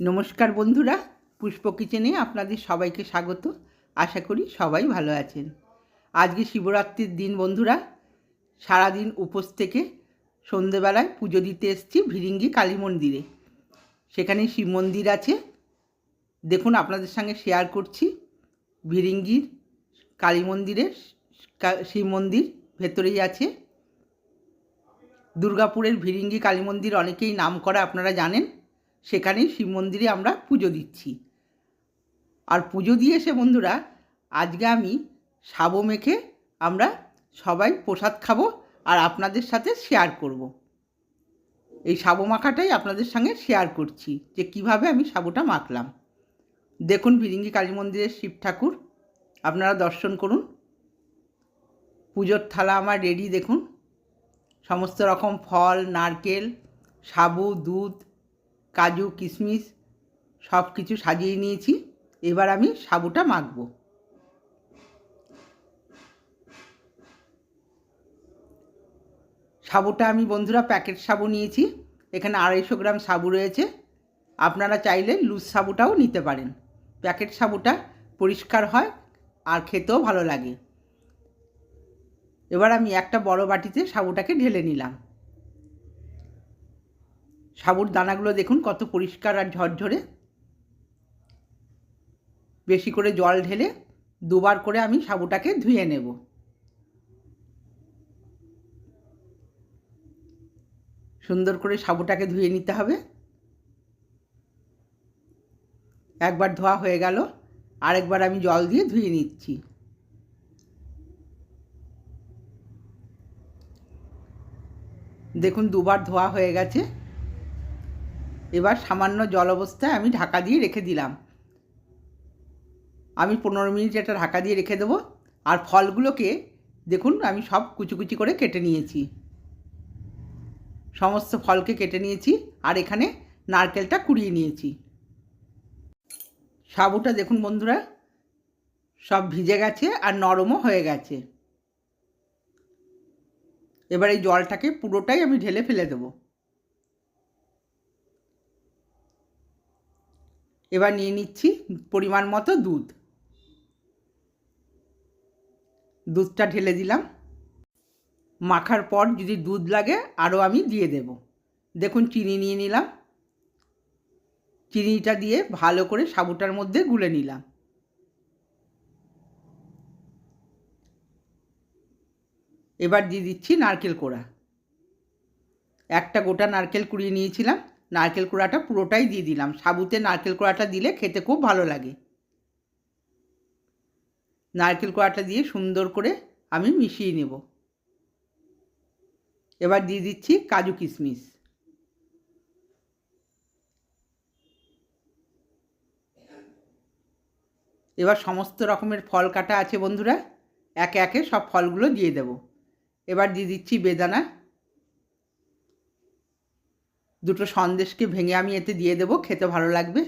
নমস্কার বন্ধুরা, পুষ্প কিচেনে আপনাদের সবাইকে স্বাগত। আশা করি সবাই ভালো আছেন। আজকে শিবরাত্রির দিন বন্ধুরা, সারাদিন উপোস থেকে সন্ধেবেলায় পুজো দিতে এসেছি ভিরিঙ্গি কালী মন্দিরে। সেখানে শিব মন্দির আছে। দেখুন, আপনাদের সঙ্গে শেয়ার করছি ভিরিঙ্গির কালী মন্দিরে শিব মন্দির ভেতরেই আছে। দুর্গাপুরের ভিরিঙ্গি কালী মন্দির অনেকেই নাম করা আপনারা জানেন। সেখানেই শিব মন্দিরে আমরা পুজো দিচ্ছি। আর পুজো দিয়ে এসে বন্ধুরা, আজকে আমি সাবো মেখে আমরা সবাই প্রসাদ খাব আর আপনাদের সাথে শেয়ার করব। এই সাবো মাখাটাই আপনাদের সঙ্গে শেয়ার করছি যে কীভাবে আমি সাবুটা মাখলাম। দেখুন ভিরিঙ্গি কালী মন্দিরের শিব ঠাকুর, আপনারা দর্শন করুন। পুজোর থালা আমার রেডি দেখুন। সমস্ত রকম ফল, নারকেল, সাবু, দুধ কাজু, কিশমিশ সব কিছু সাজিয়ে নিয়েছি। এবার আমি সাবুটা মাখব। সাবুটা আমি বন্ধুরা প্যাকেট সাবু নিয়েছি। এখানে আড়াইশো গ্রাম সাবু রয়েছে। আপনারা চাইলে লুজ সাবুটাও নিতে পারেন। প্যাকেট সাবুটা পরিষ্কার হয় আর খেতেও ভালো লাগে। এবার আমি একটা বড় বাটিতে সাবুটাকে ঢেলে নিলাম। সাবুর দানাগুলো দেখুন, কত পরিষ্কার আর ঝরঝরে। বেশি করে জল ঢেলে দুবার করে আমি সাবুটাকে ধুয়ে নেব। সুন্দর করে সাবুটাকে ধুয়ে নিতে হবে। একবার ধোয়া হয়ে গেল, আরেকবার আমি জল দিয়ে ধুয়ে নিচ্ছি। দেখুন, দুবার ধোয়া হয়ে গেছে। এবার সামান্য জল অবস্থায় আমি ঢাকা দিয়ে রেখে দিলাম। আমি পনেরো মিনিট এটা ঢাকা দিয়ে রেখে দেবো। আর ফলগুলোকে দেখুন, আমি সব কুচি কুচি করে কেটে নিয়েছি। সমস্ত ফলকে কেটে নিয়েছি আর এখানে নারকেলটা কুড়িয়ে নিয়েছি। সাবুটা দেখুন বন্ধুরা, সব ভিজে গেছে আর নরমও হয়ে গেছে। এবার এই জলটাকে পুরোটাই আমি ঢেলে ফেলে দেবো। এবার নিয়ে নিচ্ছি পরিমাণ মতো দুধ। দুধটা ঢেলে দিলাম। মাখার পর যদি দুধ লাগে আরও আমি দিয়ে দেব। দেখুন, চিনি নিয়ে নিলাম। চিনিটা দিয়ে ভালো করে সাবুটার মধ্যে গুলে নিলাম। এবার দিয়ে দিচ্ছি নারকেল কোড়া। একটা গোটা নারকেল কুড়িয়ে নিয়েছিলাম। নারকেল কোড়াটা পুরোটাই দিয়ে দিলাম। সাবুতে নারকেল কোড়াটা দিলে খেতে খুব ভালো লাগে। নারকেল কোড়াটা দিয়ে সুন্দর করে আমি মিশিয়ে নেব। এবার দিয়ে দিচ্ছি কাজু কিশমিশ। এবার সমস্ত রকমের ফল কাটা আছে বন্ধুরা, একে একে সব ফলগুলো দিয়ে দেব। এবার দিয়ে দিচ্ছি বেদানা। দুটো সন্দেশকে ভেঙে আমি এতে দিয়ে দেবো, খেতে ভালো লাগবে।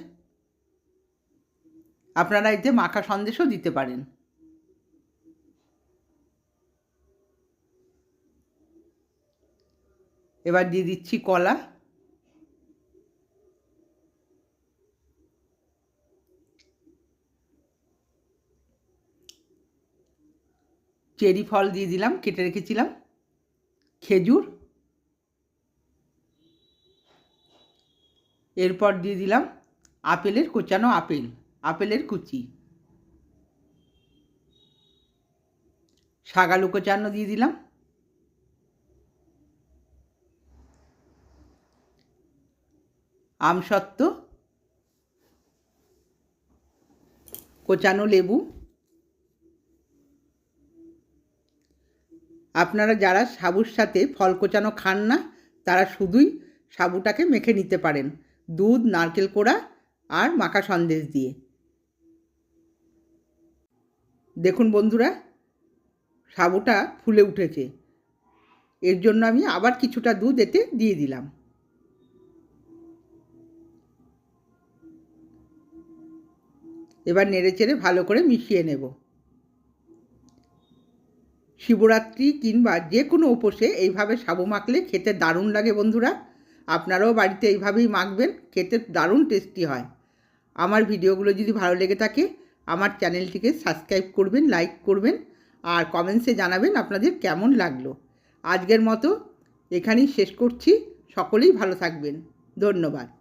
আপনারা এতে মাখা সন্দেশও দিতে পারেন। এবার দিয়ে দিচ্ছি কলা। চেরি ফল দিয়ে দিলাম, কেটে রেখেছিলাম। খেজুর। এরপর দিয়ে দিলাম আপেলের কোচানো আপেল, আপেলের কুচি। শাগালু কোচানো দিয়ে দিলাম। আমসত্ত্ব, কোচানো লেবু। আপনারা যারা সাবুর সাথে ফল কোচানো খান না, তারা শুধুই সাবুটাকে মেখে নিতে পারেন। দুধ, নারকেল কোড়া আর মাখা সন্দেশ দিয়ে। দেখুন বন্ধুরা, সাবুটা ফুলে উঠেছে। এর জন্য আমি আবার কিছুটা দুধ এতে দিয়ে দিলাম। এবার নেড়ে চেড়ে ভালো করে মিশিয়ে নেব। শিবরাত্রি কিংবা যে কোনো উপসে এইভাবে সাবু মাখলে খেতে দারুণ লাগে বন্ধুরা। আপনারাও বাড়িতে এইভাবেই মাখবেন, খেতে দারুণ টেস্টি হয়। আমার ভিডিওগুলো যদি ভালো লেগে থাকে, আমার চ্যানেলটিকে সাবস্ক্রাইব করবেন, লাইক করবেন আর কমেন্টসে জানাবেন আপনাদের কেমন লাগল। আজকের মতো এখানেই শেষ করছি। সকলেই ভালো থাকবেন। ধন্যবাদ।